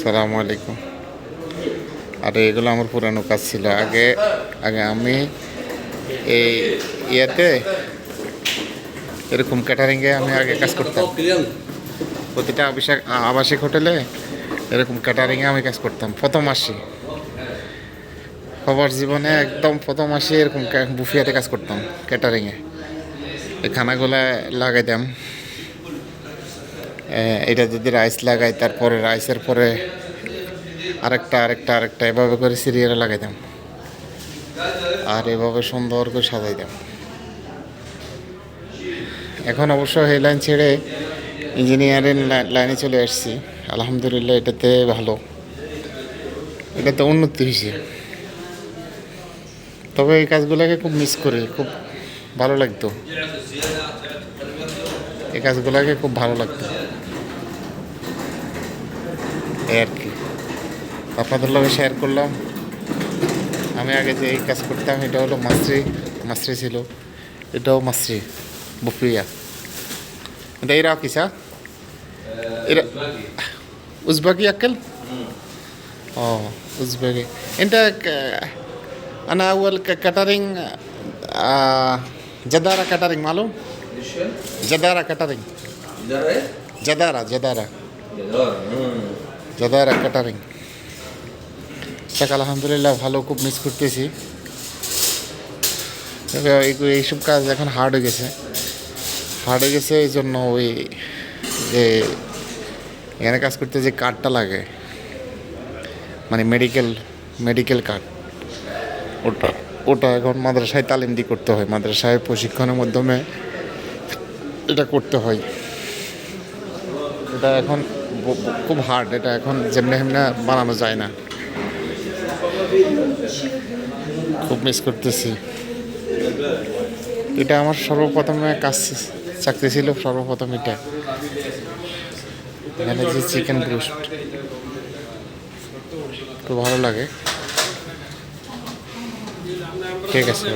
সালামু আলাইকুম। আর এগুলো আমার পুরানো কাজ ছিল। আগে আগে আমি এই ইয়েতে এরকম ক্যাটারিংয়ে আমি আগে কাজ করতাম। প্রতিটা আবাসিক আবাসিক হোটেলে এরকম ক্যাটারিংয়ে আমি কাজ করতাম। প্রথম আসি। সবার জীবনে একদম প্রথম আসি এরকম বুফিয়াতে কাজ করতাম ক্যাটারিংয়ে এই খানাগুলা লাগাইতাম এ, এটা যদি রাইস লাগাই, তারপরে রাইসের পরে আরেকটা আরেকটা আরেকটা, এভাবে করে সিরিয়ালে লাগাইতাম আর এভাবে সুন্দর করে সাজাইতাম এখন অবশ্য এই লাইন ছেড়ে ইঞ্জিনিয়ারিং লাইনে চলে আসছি। আলহামদুলিল্লাহ এটাতে ভালো। এটাতে উন্নতি হয়েছে। তবে এই কাজগুলোকে খুব মিস করি, খুব ভালো লাগতো। এই কাজগুলোকে খুব ভালো লাগতো। এই আর কি আপনাদের লগে শেয়ার করলাম আমি আগে যে এই কাজ করতাম এটা হলো মাসরি মাসরি ছিল এটাও মাসরি বুফিয়া এটা এরা কিসা এরা উজবাকি আক্কেল ও উজবেকি انت ك- انا اول ك- كاترينج آه، جدارة كاترينج معلوم جدارة كاترينج إدارة إيه؟ جدارة جدارة যাদের একটা টারিং যাক আলহামদুলিল্লাহ ভালো, খুব মিস করতেছি। এইসব কাজ এখন হার্ড হয়ে গেছে। হার্ড হয়ে গেছে এই জন্য ওই যে এখানে কাজ করতে যে কার্ডটা লাগে মানে মেডিকেল মেডিকেল কার্ড ওটা ওটা এখন মাদ্রাসায় তালিম দিয়ে করতে হয়। মাদ্রাসায় প্রশিক্ষণের মাধ্যমে এটা করতে হয়। এটা এখন খুব হার্ড এটা এখন যেমনি হেমনে বানানো যায় না। খুব মিস করতেছি। এটা আমার সর্বপ্রথমে কাজ, চাকরি ছিল সর্বপ্রথম এটা। এখানে যে চিকেন ব্রোস্ট খুব ভালো লাগে। ঠিক আছে।